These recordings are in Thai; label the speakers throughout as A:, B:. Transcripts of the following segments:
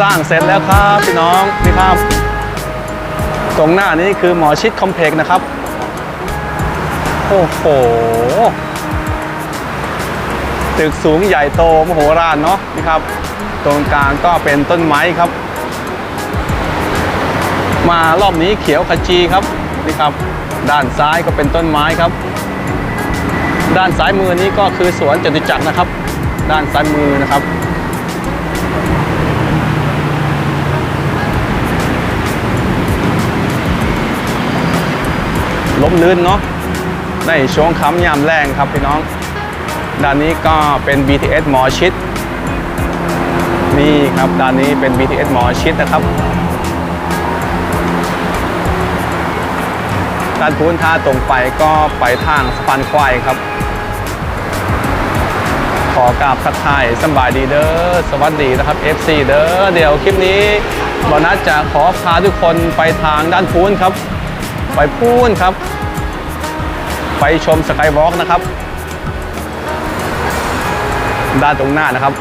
A: สร้างเสร็จแล้วครับพี่น้องนี่ครับ ตรงหน้านี้คือหมอชิดคอมเพล็กซ์นะครับ โอ้โห ตึกสูงใหญ่โตมโหฬารเนาะนี่ครับ ตรงกลางก็เป็นต้นไม้ครับ มารอบนี้เขียวขจีครับนี่ครับ ด้านซ้ายก็เป็นต้นไม้ครับ ด้านซ้ายมือนี้ก็คือสวนจตุจักรนะครับ ด้านซ้ายมือนะครับ ล้มลื่นเนาะในช่วงค้ำยามแรงครับพี่น้องด้านนี้ก็เป็น BTS หมอชิดนี่ครับด้านนี้เป็น BTS หมอชิดนะครับด้านพื้นท่าตรงไปก็ไปทางสะพานควายครับ ขอกราบทักทายสบายดีเด้อสวัสดีนะครับ FC เด้อเดี๋ยวคลิปนี้บอนัสจะขอพาทุกคนไปทางด้านพูนครับ ไปพูนครับ ไปชมสกายวอล์กนะครับ ด้านตรงหน้านะครับ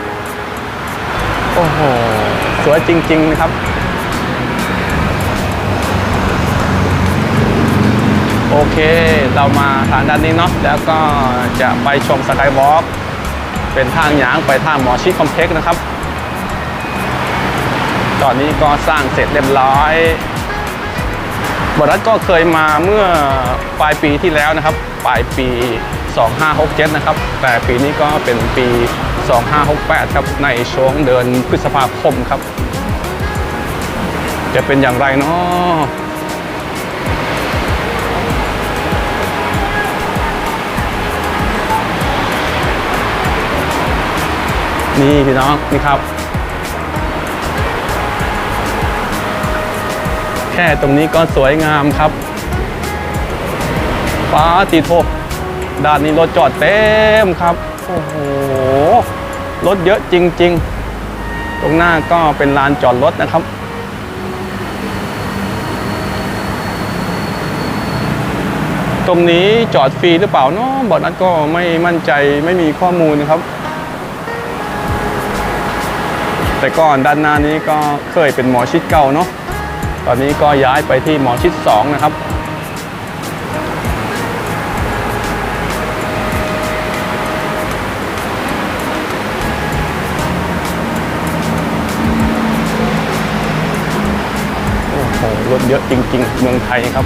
A: โอ้โห สวยจริง ๆ นะครับ โอเค เรามาทางด้านนี้เนาะแล้วก็จะไปชมสกายวอล์กเป็นทางหยางไปทางหมอชิดคอมเพล็กซ์นะครับ ตอนนี้ก็สร้างเสร็จเรียบร้อย บรัฐก็เคยมาเมื่อปลายปีที่แล้วนะครับ ปลายปี 2567 นะครับ แต่ปีนี้ก็เป็นปี 2568 ครับ ในช่วงเดือนพฤษภาคมครับ จะเป็นอย่างไรเนาะนี่พี่น้องนี่ครับ ค่ตรงนี้ก็สวยงามครับฟ้าตีโทบด้านนี้รถจอดเต็มครับ โอ้โห รถเยอะจริง ๆ ตรงหน้าก็เป็นลานจอดรถนะครับ ตรงนี้จอดฟรีหรือเปล่าเนาะบอกนั้นก็ไม่มั่นใจไม่มีข้อมูลนะครับ แต่ก่อนด้านหน้านี้ก็เคยเป็นหมอชิดเก่าเนาะ ตอนนี้ก็ย้ายไปที่หมอชิด2นะครับ โอ้โห รถเยอะจริง ๆ เมืองไทยครับ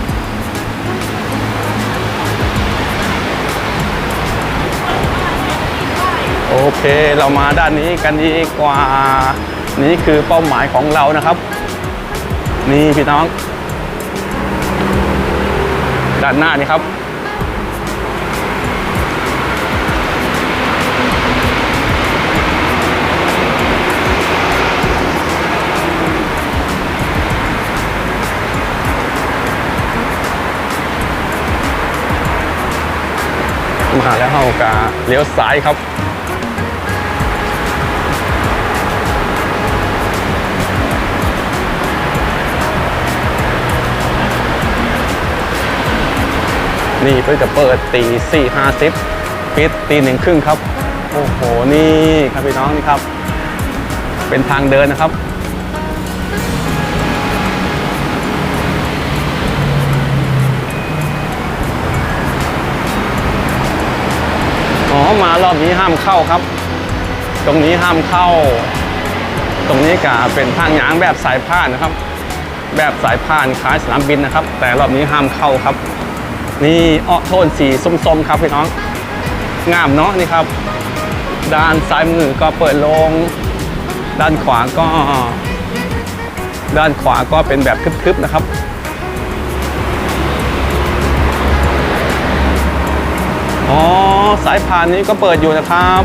A: โอเค เรามาด้านนี้กันดีกว่า นี่คือเป้าหมายของเรานะครับ นี่พี่น้องด้านหน้านี่ครับมาแล้วเฮากาเลี้ยวซ้ายครับ นี่เพิ่งจะเปิดตีสี่ห้าสิบปิดตีหนึ่งครึ่งครับ โอ้โห นี่ครับพี่น้องนี่ครับ เป็นทางเดินนะครับ อ๋อ มารอบนี้ห้ามเข้าครับ ตรงนี้ห้ามเข้า ตรงนี้กะเป็นทางหยางแบบสายพานนะครับ แบบสายพานคล้ายสนามบินนะครับ แต่รอบนี้ห้ามเข้าครับ นี่ออโทนสีส้มๆครับพี่น้อง งามเนาะนี่ครับ ด้านซ้ายมือก็เปิดลง ด้านขวาก็ ด้านขวาก็เป็นแบบทึบๆนะครับอ๋อสายพานนี้ก็เปิดอยู่นะครับ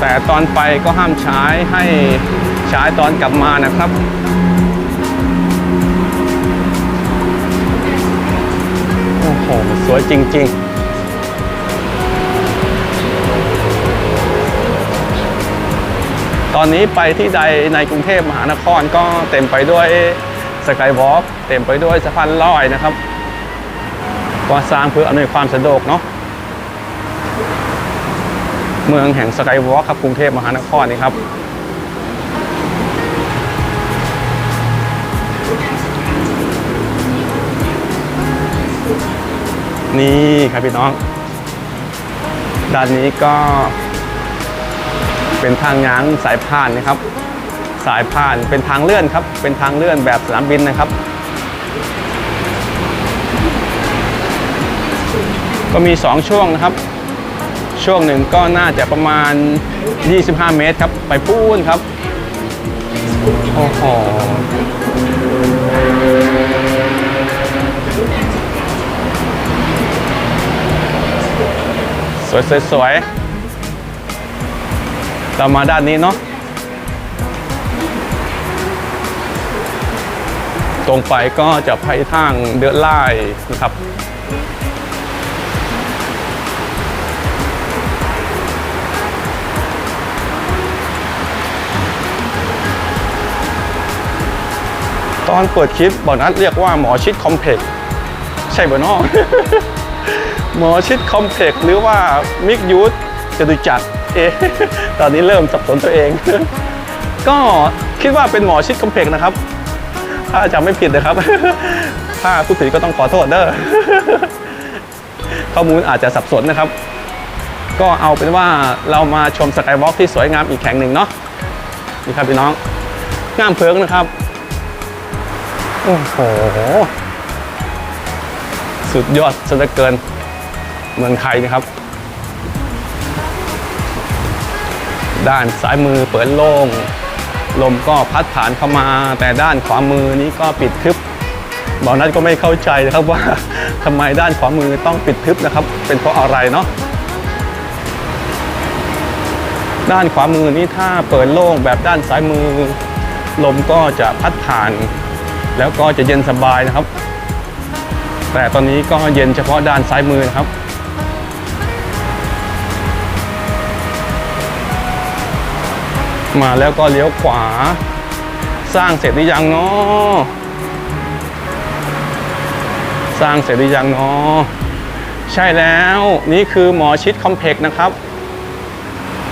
A: แต่ตอนไปก็ห้ามใช้ให้ใช้ตอนกลับมานะครับ โอ้โหสวยจริง ๆตอนนี้ไปที่ใดในกรุงเทพมหานครก็เต็มไปด้วยสกายวอล์กเต็มไปด้วยสะพานลอยนะครับก็สร้างเพื่ออำนวยความสะดวกเนาะเมืองแห่งสกายวอล์กครับกรุงเทพมหานครนี่ครับ นี่ครับพี่น้อง ด้านนี้ก็ เป็นทางง้างสายพานนะครับ สายพานเป็นทางเลื่อนครับ เป็นทางเลื่อนแบบสนามบินนะครับ ก็มี 2 ช่วงนะครับ ช่วงหนึ่งก็น่าจะประมาณ 25 เมตรครับ ไปพูนครับ โอ้โห สวยสวยสวยเรามาด้านนี้เนาะตรงไปก็จะไปทางเดือดไล่นะครับ ตอนเปิดคลิปบอกนัดเรียกว่าหมอชิดคอมเพล็กซ์ใช่บ่เนอะ หมอชิดคอมเพล็กซ์หรือว่ามิกยูทจตุจักรเอ๊ะตอนนี้เริ่มสับสนตัวเอง ก็คิดว่าเป็นหมอชิดคอมเพล็กซ์นะครับ ถ้าจำไม่ผิดนะครับ ถ้าผู้ผิดก็ต้องขอโทษเด้อข้อมูลอาจจะสับสนนะครับ ก็เอาเป็นว่าเรามาชมสกายวอล์กที่สวยงามอีกแห่งหนึ่งเนาะนี่ครับพี่น้องงามเพิงนะครับโอ้โหสุดยอดซะเหลือเกิน เมืองไทยนะครับ ด้านซ้ายมือเปิดโล่ง ลมก็พัดผ่านเข้ามา แต่ด้านขวามือนี้ก็ปิดทึบบอกนัดก็ไม่เข้าใจนะครับว่าทำไมด้านขวามือต้องปิดทึบนะครับ เป็นเพราะอะไรเนาะด้านขวามือนี้ถ้าเปิดโล่งแบบด้านซ้ายมือ ลมก็จะพัดผ่าน แล้วก็จะเย็นสบายนะครับ แต่ตอนนี้ก็เย็นเฉพาะด้านซ้ายมือนะครับ มาแล้วก็เลี้ยวขวา สร้างเสร็จหรือยังเนาะสร้างเสร็จหรือยังเนาะใช่แล้วนี่คือหมอชิดคอมเพล็กนะครับ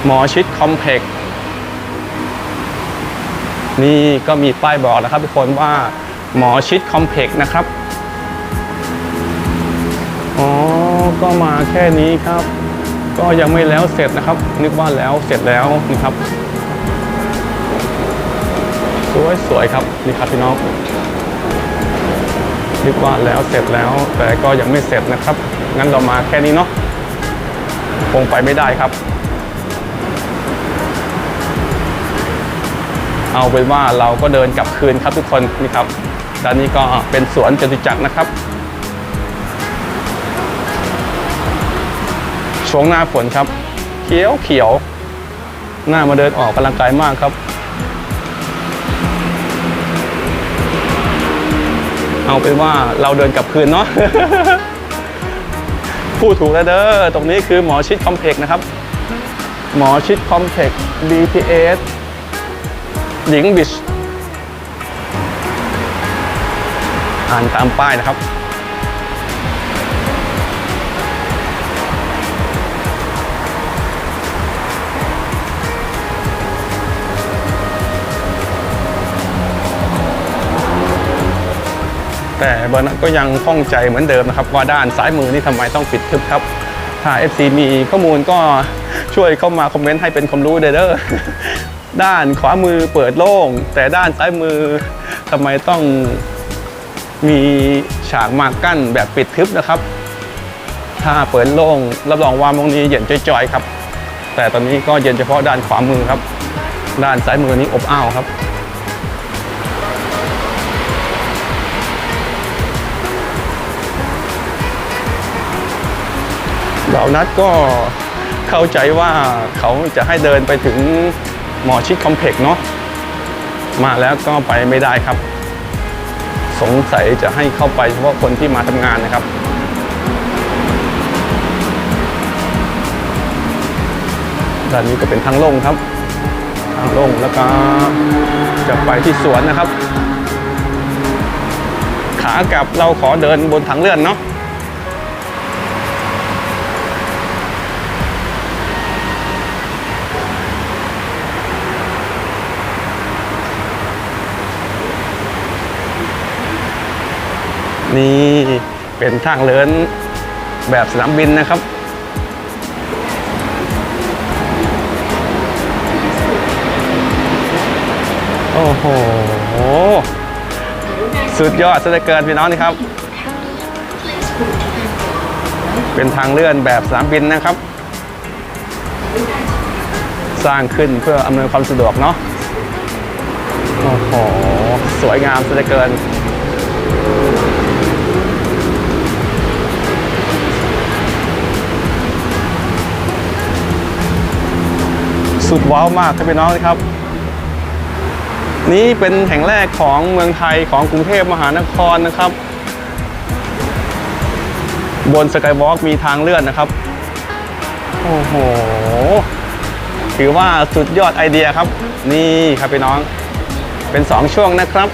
A: หมอชิดคอมเพล็กนี่ก็มีป้ายบอกนะครับทุกคนว่าหมอชิดคอมเพล็กนะครับอ๋อก็มาแค่นี้ครับ ก็ยังไม่แล้วเสร็จนะครับ นึกว่าแล้วเสร็จแล้วนะครับ สวยสวยครับนี่ครับพี่น้องนึกว่าแล้วเสร็จแล้วแต่ก็ยังไม่เสร็จนะครับ งั้นเรามาแค่นี้เนาะคงไปไม่ได้ครับ เอาเป็นว่าเราก็เดินกลับคืนครับทุกคนนี่ครับด้านนี้ก็เป็นสวนจตุจักรนะครับช่วงหน้าฝนครับ เขียวเขียวหน้ามาเดินออกกำลังกายมากครับ เอาเป็นว่าเราเดินกลับคืนเนาะพูดถูกแล้วเด้อตรงนี้คือหมอชิดคอมเพล็กซ์นะครับ หมอชิดคอมเพล็กซ์ BTS หญิงบิชอ่านตามป้ายนะครับ แต่เบอร์นั้นก็ยังข้องใจเหมือนเดิมนะครับ ว่าด้านซ้ายมือนี่ทำไมต้องปิดทึบครับ ถ้า FC มีข้อมูลก็ช่วยเข้ามาคอมเมนต์ให้เป็นความรู้เด้อด้านขวามือเปิดโล่ง แต่ด้านซ้ายมือทำไมต้องมีฉากมากั้นแบบปิดทึบนะครับ ถ้าเปิดโล่งรับรองว่ามงนี้เย็นจ่อยๆครับ แต่ตอนนี้ก็เย็นเฉพาะด้านขวามือครับ ด้านซ้ายมือนี้อบอ้าวครับ เหล่านัดก็เข้าใจว่าเขาจะให้เดินไปถึงหมอชิดคอมเพล็กซ์เนาะมาแล้วก็ไปไม่ได้ครับ สงสัยจะให้เข้าไปเฉพาะคนที่มาทำงานนะครับด้านนี้ก็เป็นทางลงครับ ทางลงแล้วก็จะไปที่สวนนะครับ ขากลับเราขอเดินบนทางเลื่อนเนาะ นี่เป็นทางเลินแบบสนามบินนะครับ โอ้โห สุดยอดซะเหลือเกินพี่น้องนี่ครับ เป็นทางเลื่อนแบบสนามบินนะครับ สร้างขึ้นเพื่ออำนวยความสะดวกเนาะ โอ้โห สวยงามซะเหลือเกิน สุดว้าวมากครับพี่น้องครับ นี่เป็นแห่งแรกของเมืองไทยของกรุงเทพมหานครนะครับ บนสกายวอล์กมีทางเลื่อนนะครับ โอ้โห ถือว่าสุดยอดไอเดียครับ นี่ครับพี่น้อง เป็น 2 ช่วงนะครับ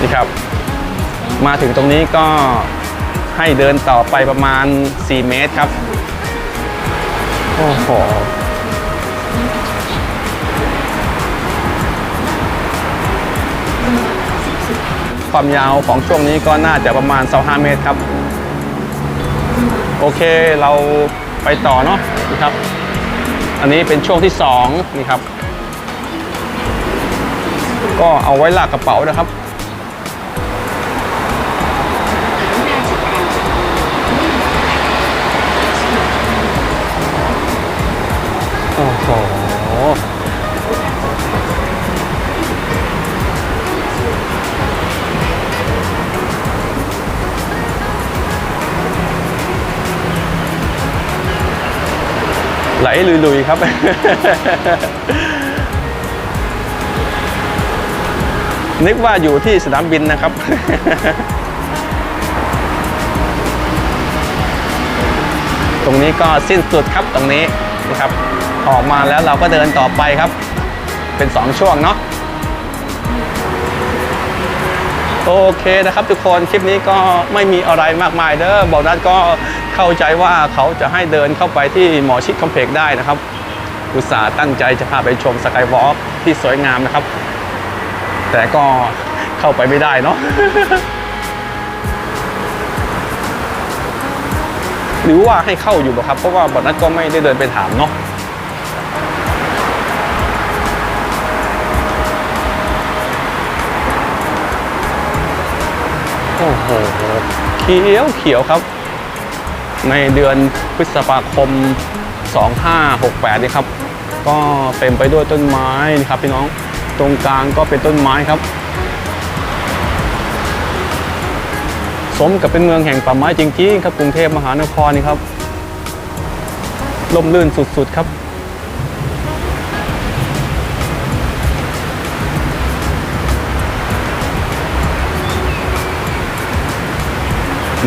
A: นี่ครับ มาถึงตรงนี้ก็ ให้เดินต่อไปประมาณ 4 เมตรครับ โอ้โหความยาวของช่วงนี้ก็น่าจะประมาณ 25 เมตรครับ โอเคเราไปต่อเนาะนี่ครับ อันนี้เป็นช่วงที่ 2 นี่ครับ ก็เอาไว้ลากกระเป๋านะครับ ไหลลุยๆครับ นึกว่าอยู่ที่สนามบินนะครับตรงนี้ก็สิ้นสุดครับตรงนี้นะครับ ออกมาแล้วเราก็เดินต่อไปครับ เป็น 2 ช่วงเนาะโอเคนะครับทุกคนคลิปนี้ก็ไม่มีอะไรมากมายเด้อบอกนัดก็ เข้าใจว่าเขาจะให้เดินเข้าไปที่หมอชิดคอมเพล็กได้นะครับ อุตส่าห์ตั้งใจจะพาไปชมสกายวอล์กที่สวยงามนะครับ แต่ก็เข้าไปไม่ได้เนาะหรือว่าให้เข้าอยู่บ่ครับ เพราะว่าบอนัดก็ไม่ได้เดินไปถามเนาะโอ้โหเขียวเขียวครับ ในเดือนพฤษภาคม 2568 นี่ครับ ก็เต็มไปด้วยต้นไม้นี่ครับพี่น้องตรงกลางก็เป็นต้นไม้ครับ สมกับเป็นเมืองแห่งป่าไม้จริงๆ ครับกรุงเทพมหานครนี่ครับลมลื่นสุดๆครับ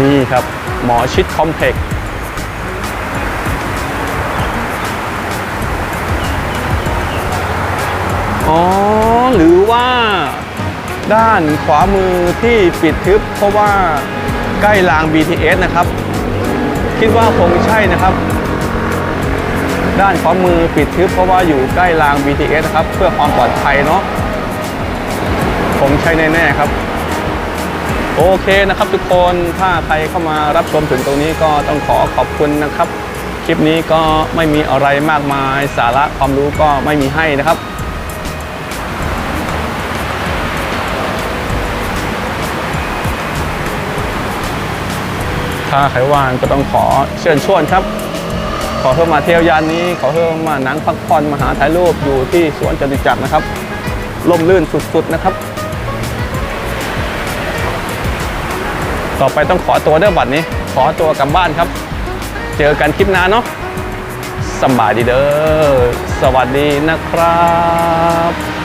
A: นี่ครับ หมอชิดคอมเพล็กซ์อ๋อ หรือว่าด้านขวามือที่ปิดทึบ เพราะว่าใกล้ราง BTS นะครับ คิดว่าคงใช่นะครับ ด้านขวามือปิดทึบ เพราะว่าอยู่ใกล้ราง BTS นะครับ เพื่อความปลอดภัยเนาะคงใช่แน่ ๆ ครับ โอเคนะครับทุกคนถ้าใครเข้ามารับชมถึงตรงนี้ก็ต้องขอขอบคุณนะครับ คลิปนี้ก็ไม่มีอะไรมากมายสาระความรู้ก็ไม่มีให้นะครับถ้าใครว่างก็ต้องขอเชิญชวนครับ ขอเพิ่มมาเที่ยวยานนี้ ขอเพิ่มมานั่งพักผ่อนมาหาถ่ายรูปอยู่ที่สวนจตุจักรนะครับล่มลื่นสุดๆนะครับ ต่อไปต้องขอตัวเด้อบัตรนี้ ขอตัวกลับบ้านครับ เจอกันคลิปหน้าเนาะสบายดีเด้อ สวัสดีนะครับ